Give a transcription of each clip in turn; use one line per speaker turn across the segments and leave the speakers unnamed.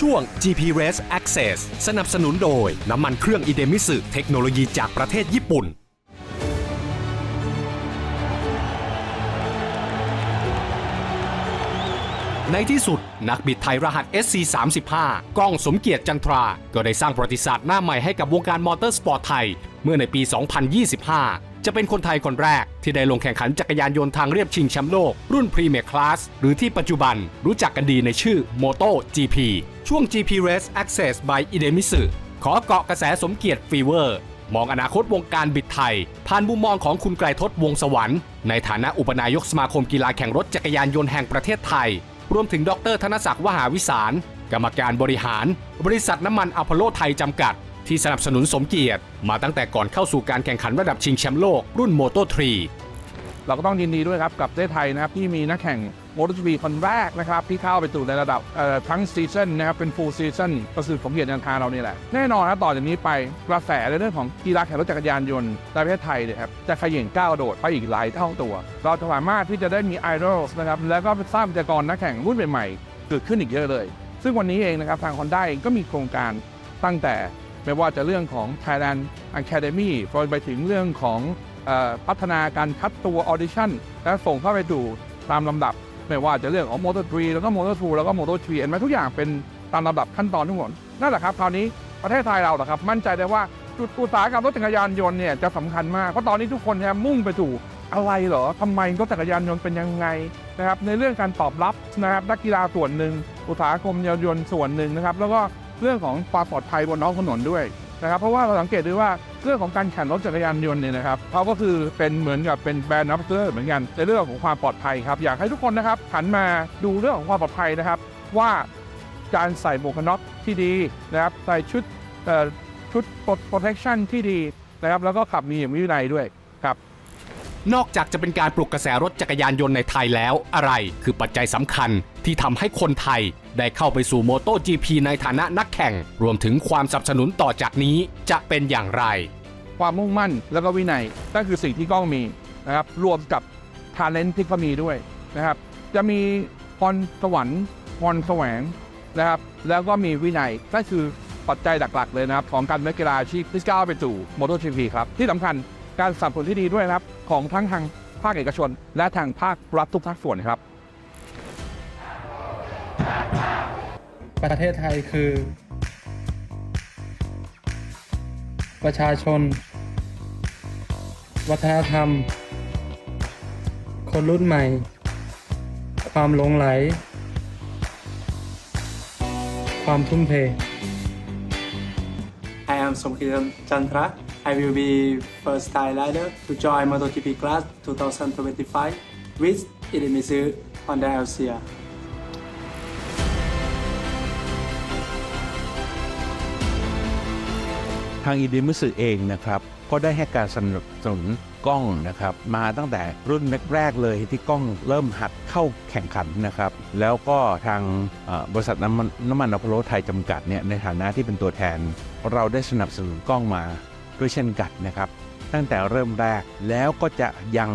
ช่วง GP Race Access สนับสนุนโดย น้ำมันเครื่องอิเดมิสึเทคโนโลยีจากประเทศญี่ปุ่น ในที่สุด นักบิดไทยรหัส SC35 ก้องสมเกียรติจันทรา ก็ได้สร้างประวัติศาสตร์หน้าใหม่ให้กับวงการมอเตอร์สปอร์ตไทย เมื่อในปี 2025จะเป็นคนไทยคนแรกที่ได้ลงแข่งขันจักรยานยนต์ทางเรียบชิงแชมป์โลก รุ่นพรีเมียร์คลาสหรือที่ปัจจุบันรู้จักกันดีในชื่อ Moto GP ช่วง GP Race Access by Idemitsu ขอเกาะกระแสสมเกียรติฟีเวอร์ มองอนาคตวงการบิดไทย ผ่านมุมมองของคุณไกรทศวงสวรรค์ ในฐานะอุปนายกสมาคมกีฬาแข่งรถจักรยานยนต์แห่งประเทศไทย รวมถึงดรธนศักดิ์วหาวิสาร กรรมการบริหาร บริษัทน้ำมันอพอลโลไทยจำกัด ที่สนับสนุนสมเกียรติ มาตั้งแต่ก่อนเข้าสู่การแข่งขันระดับชิงแชมป์โลกรุ่นโมโต3
เราก็ต้องยินดีด้วยครับกับประเทศไทยนะครับที่มีนักแข่งมอเตอร์ GP คนแรกนะครับที่เข้าไปสู่ในระดับทั้งซีซันนะครับเป็นฟูลซีซันก็คือผมเกียรติยันทาเรานี่แหละแน่นอนนะต่อจากนี้ไปกระแสในเรื่องของกีฬาแข่งรถจักรยานยนต์ในประเทศไทยเนี่ยครับจะขย่งก้าวโดดไปอีกหลายเท่าตัว เราจะสามารถที่จะได้มีไอดอลนะครับแล้วก็สร้างวิทยากรนักแข่งรุ่นใหม่ๆเกิดขึ้นอีกเยอะเลย ซึ่งวันนี้เองนะครับทาง Honda เองก็มีโครงการตั้งแต่ไม่ว่าจะเรื่องของ Thailand Academy ไปถึงเรื่องของ พัฒนาการคัดตัวออดิชั่นและส่งเข้าไปดูตามลำดับ ไม่ว่าจะเรื่องของ Motor 3แล้วก็ Motor 2แล้วก็ Motor 3เห็นไหมทุกอย่างเป็นตามลำดับขั้นตอนทั้งหมดนั่นแหละครับคราวนี้ประเทศไทยเราแหละครับมั่นใจได้ว่าจุดอุตสาหกรรมรถจักรยานยนต์เนี่ยจะสำคัญมากเพราะตอนนี้ทุกคนเนี่ยมุ่งไปสู่อะไรเหรอทำไมรถจักรยานยนต์เป็นยังไงนะครับในเรื่องการตอบรับนะครับนักกีฬาส่วนหนึ่งอุตสาหกรรมยานยนต์ส่วนหนึ่งนะครับแล้วก็เรื่องของความปลอดภัยบนท้องถนนด้วย นะครับเพราะว่าเราสังเกตดูว่าเรื่องของการแข่งรถจักรยานยนต์เนี่ยนะครับเขาก็คือเป็นเหมือนกับเป็นแบรนด์นับเตอร์เหมือนกันในเรื่องของความปลอดภัยครับอยากให้ทุกคนนะครับหันมาดูเรื่องของความปลอดภัยนะครับ ว่าการใส่หมวกกันน็อกที่ดีนะครับใส่ชุดชุด protection ที่ดีนะครับแล้วก็ขับมีอย่างมีวินัยด้วยครับ
นอกจากจะเป็นการปลุกกระแสรถจักรยานยนต์ในไทยแล้วอะไร คือปัจจัยสำคัญ ที่ทำให้คนไทยได้เข้าไปสู่โมโต GP ในฐานะนักแข่ง รวมถึงความสนับสนุนต่อจากนี้จะเป็นอย่างไร
ความมุ่งมั่นแล้วก็วินัยนั่นคือสิ่งที่ก้องมีนะครับรวมกับทาเลนต์ที่เขามีด้วยนะครับ จะมีพรสวรรค์พรแสวงนะครับ แล้วก็มีวินัยนั่นคือปัจจัยหลักๆเลยนะครับของการเป็นกีฬาอาชีพที่ก้าวไปสู่มอเตอร์จีพีครับที่สำคัญการสนับสนุนที่ดีด้วยนะครับของทั้งทางภาคเอกชน และทางภาครัฐทุกภาคส่วนครับ
ประเทศไทยคือ ประชาชน วัฒนธรรม คนรุ่นใหม่ ความหลงไหล ความทุ่มเท
I am Somkiran Chandra. I will be first Thai rider to join MotoGP class 2025 with Idemitsu Honda Elsia.
ทางอีดีมิสึเองนะครับก็ได้ให้การสนับสนุนกล้องนะครับมาตั้งแต่รุ่นแรกๆเลยที่กล้องเริ่มหัดเข้าแข่งขันนะครับแล้วก็ทางบริษัทน้ำมันน้ำมันอพโลไทยจำกัดเนี่ยในฐานะที่เป็นตัวแทน เราได้สนับสนุนกล้องมาด้วยเช่นกันนะครับตั้งแต่เริ่มแรกแล้วก็จะยัง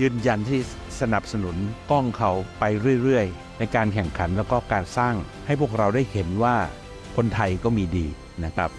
ยืนยันที่สนับสนุนกล้องเขาไปเรื่อยๆ ในการแข่งขันแล้วก็การสร้างให้พวกเราได้เห็นว่าคนไทยก็มีดีนะครับ